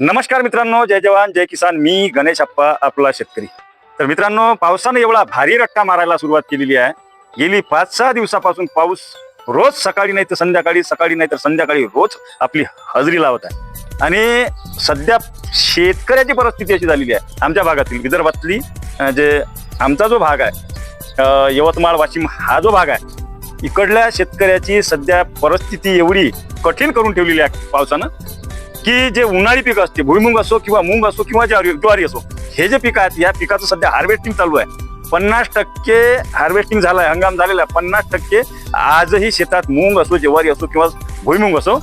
नमस्कार मित्रांनो जय जवान जय किसान मी गणेश अप्पा आपला शेतकरी. तर मित्रांनो पावसानं एवढा भारी रट्टा मारायला सुरुवात केलेली आहे. गेली पाच सहा दिवसापासून पाऊस रोज सकाळी नाही तर संध्याकाळी सकाळी नाही तर संध्याकाळी रोज आपली हजेरी लावत आहे. आणि सध्या शेतकऱ्याची परिस्थिती अशी झालेली आहे. आमच्या भागातील विदर्भातली जे आमचा जो भाग आहे यवतमाळ वाशिम हा जो भाग आहे इकडल्या शेतकऱ्याची सध्या परिस्थिती एवढी कठीण करून ठेवलेली आहे पावसानं. की जे उन्हाळी पीक असते भुईमुंग असो किंवा मूग असो किंवा ज्वारी असो हे जे पीक आहेत या पिकाचं सध्या हार्वेस्टिंग चालू आहे. पन्नास टक्के हार्वेस्टिंग झालं आहे हंगाम झालेला आहे. पन्नास टक्के आजही शेतात मूग असो ज्वारी असो किंवा भुईमुंग असो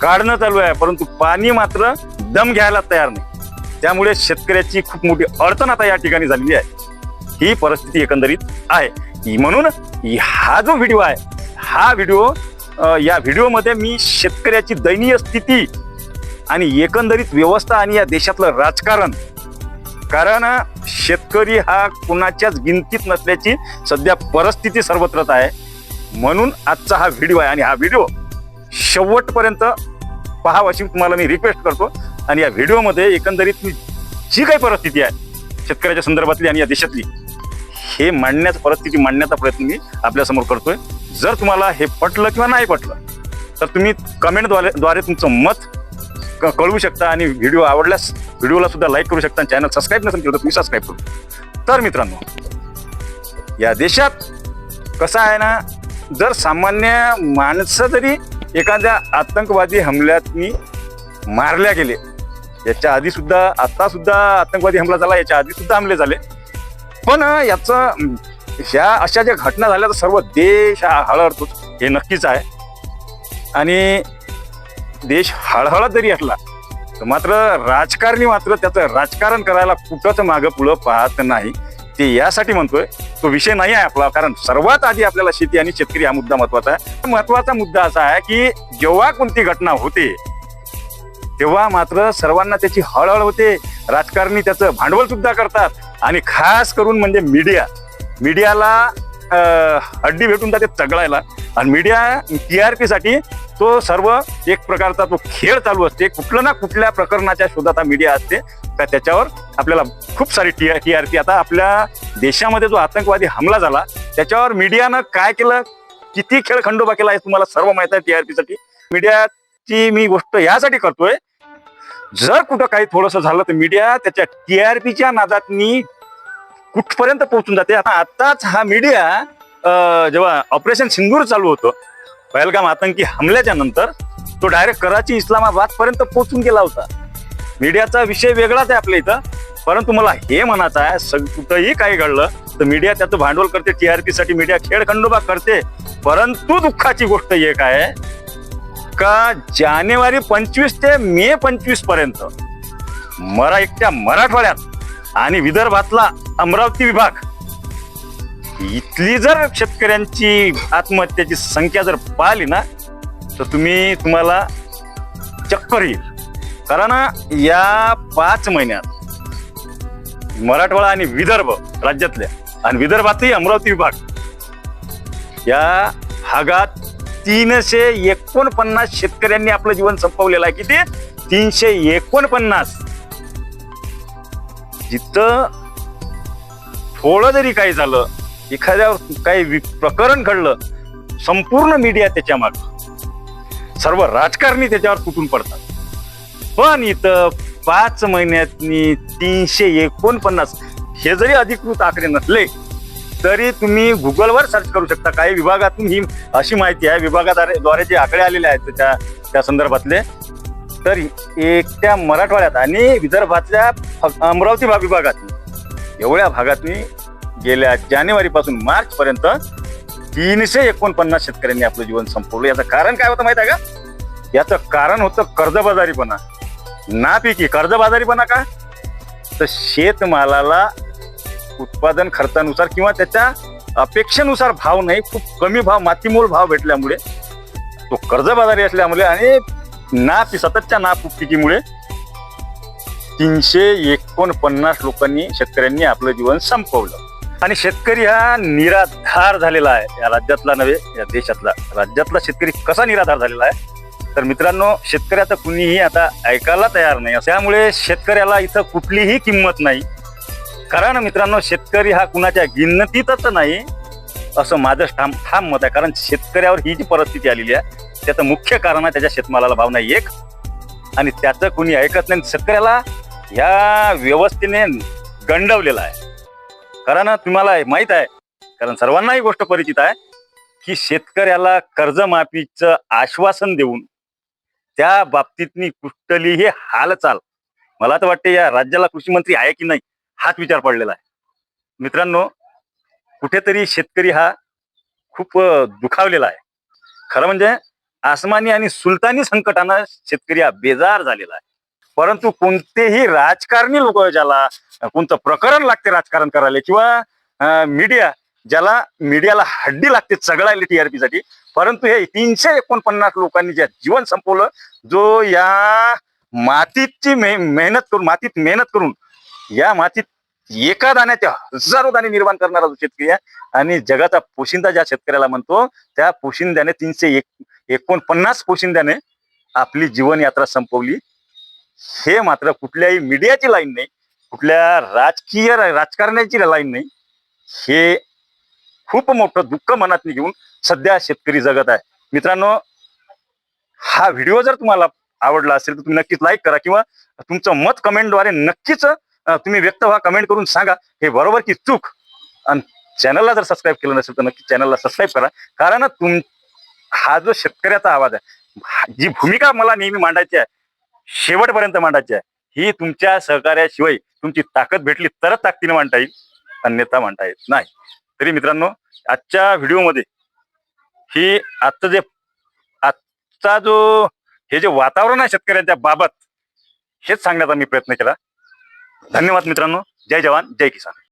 काढणं चालू आहे. परंतु पाणी मात्र दम घ्यायला तयार नाही. त्यामुळे शेतकऱ्याची खूप मोठी अडचण आता या ठिकाणी झालेली आहे. ही परिस्थिती एकंदरीत आहे. म्हणून हा जो व्हिडिओ आहे हा व्हिडिओ या व्हिडिओमध्ये मी शेतकऱ्याची दयनीय स्थिती आणि एकंदरीत व्यवस्था आणि या देशातलं राजकारण. कारण शेतकरी हा कुणाच्याच गिनतीत नसल्याची सध्या परिस्थिती सर्वत्रच आहे. म्हणून आजचा हा व्हिडिओ आहे आणि हा व्हिडिओ शेवटपर्यंत पहावा अशी तुम्हाला मी रिक्वेस्ट करतो. आणि या व्हिडिओमध्ये एकंदरीत मी जी काही परिस्थिती आहे शेतकऱ्याच्या संदर्भातली आणि या देशातली हे मांडण्याचा परिस्थिती मांडण्याचा प्रयत्न मी आपल्यासमोर करतोय. जर तुम्हाला हे पटलं किंवा नाही पटलं तर तुम्ही कमेंटद्वारे द्वारे तुमचं मत क- कळवू शकता आणि व्हिडिओ आवडल्यास व्हिडिओला सुद्धा लाईक करू शकता चॅनल सबस्क्राईब नसेल केलं तर तुम्ही सबस्क्राईब करू. तर मित्रांनो या देशात कसं आहे ना जर सामान्य माणसं जरी एखाद्या आतंकवादी हमल्यातनी मारल्या गेले याच्या आधी सुद्धा आता सुद्धा आतंकवादी हमला झाला याच्या आधी सुद्धा हमले झाले. पण याचं अं, ह्या अशा ज्या घटना झाल्या तर सर्व देश हा हळहळतोच हे नक्कीच आहे. आणि देश हळहळत जरी असला तर मात्र राजकारणी मात्र त्याचं राजकारण करायला कुठंच मागं पुढं पाहत नाही. ते यासाठी म्हणतोय तो विषय नाही आहे आपला कारण सर्वात आधी आपल्याला शेती आणि शेतकरी हा मुद्दा महत्त्वाचा आहे. महत्त्वाचा मुद्दा असा आहे की जेव्हा कोणती घटना होते तेव्हा मात्र सर्वांना त्याची हळहळ होते. राजकारणी त्याचं भांडवल सुद्धा करतात. आणि खास करून म्हणजे मीडिया. मीडियाला हड्डी भेटून जाते तगळायला आणि मीडिया टी आर पी साठी तो सर्व एक प्रकारचा तो खेळ चालू असते. कुठलं ना कुठल्या प्रकरणाच्या शोधात हा मीडिया असते. तर त्याच्यावर आपल्याला खूप सारी टी टी आर पी आता आपल्या देशामध्ये जो आतंकवादी हमला झाला त्याच्यावर मीडियानं काय केलं? किती खेळ खंडोबा केला हे तुम्हाला सर्व माहीत आहे टीआरपी साठी. मीडियाची मी गोष्ट यासाठी करतोय जर कुठं काही थोडंसं झालं तर मीडिया त्याच्या टीआरपीच्या नादातनी कुठपर्यंत पोहोचून जाते? आता आताच हा मीडिया जेव्हा ऑपरेशन सिंदूर चालू होतं पहलगाम आतंकी हमल्याच्या नंतर तो डायरेक्ट कराची इस्लामाबाद पर्यंत पोहोचून गेला होता. मीडियाचा विषय वेगळाच आहे आपल्या इथं. परंतु मला हे म्हणायचं आहे सग कुठंही काही घडलं तर मीडिया त्याचं भांडवल करते टीआरपी साठी मीडिया खेळ खंडोबा करते. परंतु दुःखाची गोष्ट एक आहे का जानेवारी पंचवीस ते मे पंचवीसपर्यंत मरा एकट्या मराठवाड्यात आणि विदर्भातला अमरावती विभाग. इथली जर शेतकऱ्यांची आत्महत्याची संख्या जर पाहिली ना तर तुम्ही तुम्हाला चक्कर येईल. कारण या पाच महिन्यात मराठवाडा आणि विदर्भ राज्यातल्या आणि विदर्भातही अमरावती विभाग या भागात तीनशे एकोणपन्नास शेतकऱ्यांनी आपलं जीवन संपवलेलं आहे. किती? तीनशे एकोणपन्नास. जिथं थोडं जरी काही झालं एखाद्यावर काही प्रकरण घडलं संपूर्ण मीडिया त्याच्यामागे. सर्व राजकारणी त्याच्यावर तुटून पडतात. पण इथं पाच महिन्यातनी तीनशे एकोणपन्नास हे जरी अधिकृत आकडे नसले तरी तुम्ही गुगलवर सर्च करू शकता. काही विभागातून ही अशी माहिती आहे. विभागाद्वारे जे आकडे आलेले आहेत त्या त्या संदर्भातले. तर एकट्या मराठवाड्यात आणि विदर्भातल्या फ- अमरावती भाग विभागात एवढ्या भागातनी गेल्या जानेवारी पासून मार्च पर्यंत तीनशे एकोणपन्नास शेतकऱ्यांनी आपलं जीवन संपवलं. याचं कारण काय होतं माहिती आहे का? याचं कारण होतं कर्जबाजारीपणा. नापिकी कर्जबाजारीपणा का? तर शेतमालाला उत्पादन खर्चानुसार किंवा त्याच्या अपेक्षेनुसार भाव नाही खूप कमी भाव मातीमोल भाव भेटल्यामुळे तो कर्जबाजारी असल्यामुळे आणि नापी सततच्या नापिकीमुळे तीनशे एकोणपन्नास लोकांनी शेतकऱ्यांनी आपलं जीवन संपवलं. आणि शेतकरी हा निराधार झालेला आहे या राज्यातला नव्हे या देशातला. राज्यातला शेतकरी कसा निराधार झालेला आहे? तर मित्रांनो शेतकऱ्याचं कुणीही आता ऐकायला तयार नाही. त्यामुळे शेतकऱ्याला इथं कुठलीही किंमत नाही. कारण मित्रांनो शेतकरी हा कुणाच्या गिनतीतच नाही असं माझं ठाम ठाम मत आहे. कारण शेतकऱ्यावर ही जी परिस्थिती आलेली आहे त्याचं मुख्य कारण आहे त्याच्या शेतमालाला भाव नाही एक. आणि त्याचं कुणी ऐकत नाही. शेतकऱ्याला ह्या व्यवस्थेने गंडवलेला आहे. कारण तुम्हाला माहीत आहे कारण सर्वांना ही गोष्ट परिचित आहे की शेतकऱ्याला कर्जमाफीचं आश्वासन देऊन त्या बाबतीतनी कुठलीही हालचाल मला तर वाटते या राज्याला कृषी मंत्री आहे की नाही हाच विचार पडलेला आहे. मित्रांनो कुठेतरी शेतकरी हा खूप दुखावलेला आहे. खरं म्हणजे आसमानी आणि सुलतानी संकटानं शेतकरी हा बेजार झालेला आहे. परंतु कोणतेही राजकारणी लोक ज्याला कोणतं प्रकरण लागते राजकारण करायला किंवा मीडिया ज्याला मीडियाला हड्डी लागते चगळायला टीआरपी साठी परंतु हे तीनशे एकोणपन्नास लोकांनी जे जीवन संपवलं जो या मातीची मे- मेहनत करून मातीत मेहनत करून या मातीत एका दाण्याच्या हजारो दाणे निर्माण करणारा जो शेतकरी आहे आणि जगाचा पोशिंदा ज्या शेतकऱ्याला म्हणतो त्या पोशिंद्याने तीनशे एक एकोणपन्नास पोशिंद्याने आपली जीवनयात्रा संपवली. हे मात्र कुठल्याही मीडियाची लाईन नाही कुठल्या राजकीय राजकारण्याची लाईन नाही. हे खूप मोठं दुःख मनात घेऊन सध्या शेतकरी जगत आहे. मित्रांनो हा व्हिडिओ जर तुम्हाला आवडला असेल तर तुम्ही नक्कीच लाईक करा किंवा तुमचं मत कमेंटद्वारे नक्कीच तुम्ही व्यक्त व्हा कमेंट करून सांगा. हे बरोबर की चूक. आणि चॅनलला जर सबस्क्राईब केलं नसेल तर नक्की चॅनलला सबस्क्राईब करा. कारण तुम हा जो शेतकऱ्याचा आवाज आहे जी भूमिका मला नेहमी मांडायची आहे शेवटपर्यंत मांडायची आहे. ही तुमच्या सहकार्याशिवाय तुमची ताकद भेटली तरच ताकदीने मांडता येईल. अन्यथा मांडता येत नाही. तरी मित्रांनो आजच्या व्हिडिओमध्ये ही आजचं जे आजचा जो हे जे वातावरण आहे शेतकऱ्यांच्या बाबत हेच सांगण्याचा मी प्रयत्न केला. धन्यवाद मित्रांनो. जय जवान जय किसान.